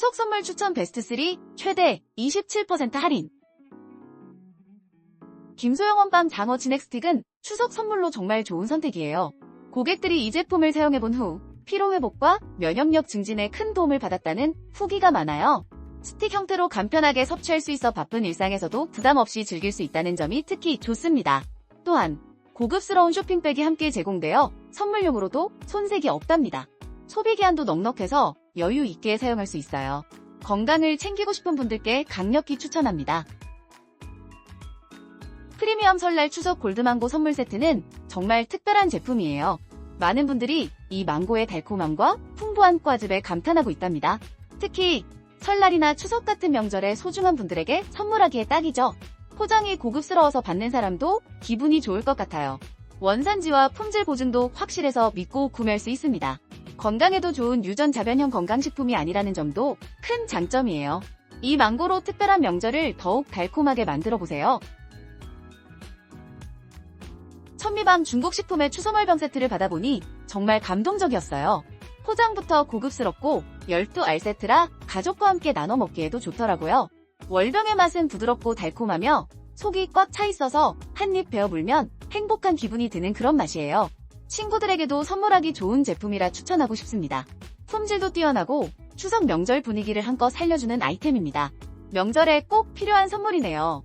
추석 선물 추천 베스트 3 최대 27% 할인. 김소영 원밤 장어 진액 스틱은 추석 선물로 정말 좋은 선택이에요. 고객들이 이 제품을 사용해본 후 피로 회복과 면역력 증진에 큰 도움을 받았다는 후기가 많아요. 스틱 형태로 간편하게 섭취할 수 있어 바쁜 일상에서도 부담 없이 즐길 수 있다는 점이 특히 좋습니다. 또한 고급스러운 쇼핑백이 함께 제공되어 선물용으로도 손색이 없답니다. 소비 기한도 넉넉해서 여유 있게 사용할 수 있어요. 건강을 챙기고 싶은 분들께 강력히 추천합니다. 프리미엄 설날 추석 골드망고 선물 세트는 정말 특별한 제품이에요. 많은 분들이 이 망고의 달콤함과 풍부한 과즙에 감탄하고 있답니다. 특히 설날이나 추석 같은 명절에 소중한 분들에게 선물하기에 딱이죠. 포장이 고급스러워서 받는 사람도 기분이 좋을 것 같아요. 원산지와 품질 보증도 확실해서 믿고 구매할 수 있습니다. 건강에도 좋은 유전자변형 건강식품이 아니라는 점도 큰 장점이에요. 이 망고로 특별한 명절을 더욱 달콤하게 만들어 보세요. 천미밤 중국 식품의 추서멀병 세트를 받아보니 정말 감동적이었어요. 포장부터 고급스럽고 12알 세트라 가족과 함께 나눠 먹기에도 좋더라고요. 월병의 맛은 부드럽고 달콤하며 속이 꽉 차 있어서 한 입 베어 물면 행복한 기분이 드는 그런 맛이에요. 친구들에게도 선물하기 좋은 제품이라 추천하고 싶습니다. 품질도 뛰어나고 추석 명절 분위기를 한껏 살려주는 아이템입니다. 명절에 꼭 필요한 선물이네요.